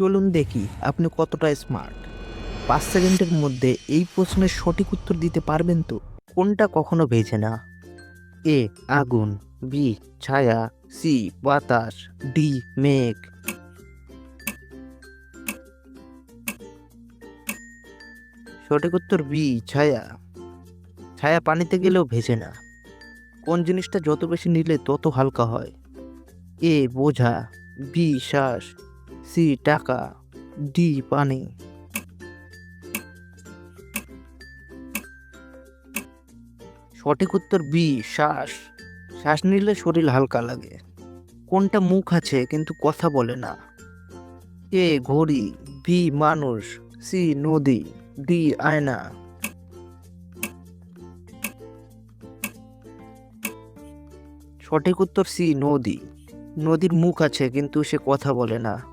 চলুন দেখি আপনি কতটা স্মার্ট পাঁচ সেকেন্ডের মধ্যে এই প্রশ্নের সঠিক উত্তর দিতে পারবেন তো? কোনটা কখনো ভেজে না? এ, আগুন, বি, ছায়া, সি, বাতাস, ডি, মেঘ। সঠিক উত্তর বি, ছায়া। ছায়া পানিতে গেলেও ভেজে না। কোন জিনিসটা যত বেশি নিলে তত হালকা হয়? এ, বোঝা, বি, শ্বাস। সি টাকা, ডি পানি। সঠিক উত্তর বি, শ্বাস। শ্বাস নিলে শরীর হালকা লাগে। কোনটা মুখ আছে কিন্তু কথা বলে না। এ ঘড়ি বি মানুষ, সি নদী, ডি আয়না। সঠিক উত্তর সি নদী। নদীর মুখ আছে কিন্তু সে কথা বলে না।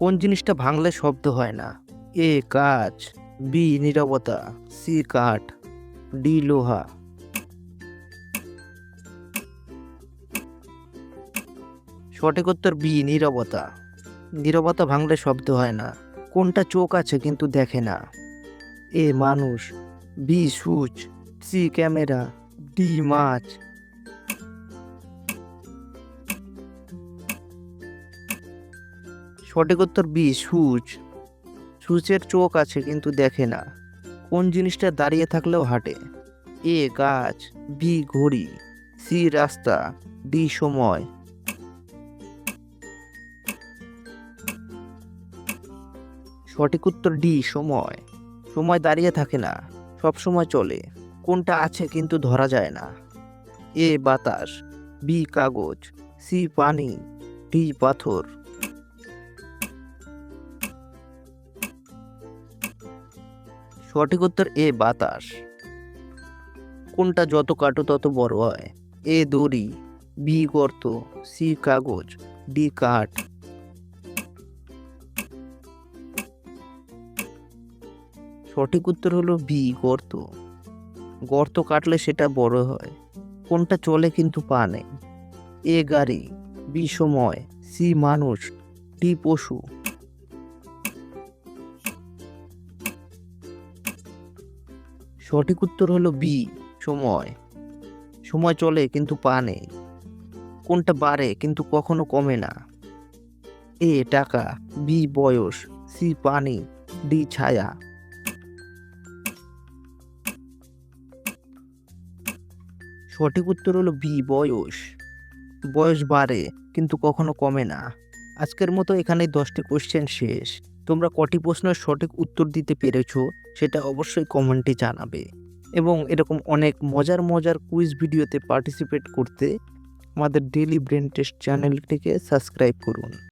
কোন জিনিসটা ভাঙলে শব্দ হয় না? এ কাজ বি, নীরবতা। সি, কাঠ। ডি, লোহা। সঠিক উত্তর বি, নীরবতা। নীরবতা ভাঙলে শব্দ হয় না। কোনটা চোখ আছে কিন্তু দেখে না। এ, মানুষ। বি, সুচ। C, camera. ডি, মাছ। সঠিক উত্তর বি, সুচ। সুচের চোখ আছে, কিন্তু দেখে না। কোন জিনিসটা দাঁড়িয়ে থাকলেও হাঁটে? এ, গাছ। বি, ঘড়ি। সি, রাস্তা। ডি, সময়। সঠিক উত্তর ডি, সময়। সময় দাঁড়িয়ে থাকে না, সব সময় চলে। কোনটা আছে, কিন্তু ধরা যায় না। এ, বাতাস। বি, কাগজ। সি, পানি। ডি, পাথর। সঠিক উত্তর এ, বাতাস। কোনটা যত কাটো তত বড় হয়? এ, দড়ি। বি, গর্ত। সি, কাগজ। ডি, কাঠ। সঠিক উত্তর হলো বি, গর্ত। গর্ত কাটলে সেটা বড় হয়। কোনটা চলে কিন্তু পা নেই। এ, গাড়ি। বি, সময়। সি, মানুষ। ডি, পশু। সঠিক উত্তর হলো বি, সময়। সময় চলে কিন্তু পা নেই। কোনটা বাড়ে কিন্তু কখনো কমে না। এ, টাকা। বি, বয়স। সি, পানি। ডি, ছায়া। সঠিক উত্তর হলো বি, বয়স। বয়স বাড়ে কিন্তু কখনো কমে না। আজকের মতো এখানেই দশটি কোশ্চেন শেষ। তোমরা কটি প্রশ্নের সঠিক উত্তর দিতে পেরেছ সেটা অবশ্যই কমেন্টে জানাবে। এবং এরকম অনেক মজার মজার কুইজ ভিডিওতে পার্টিসিপেট করতে আমাদের ডেলি ব্রেন টেস্ট চ্যানেলটিকে সাবস্ক্রাইব করুন।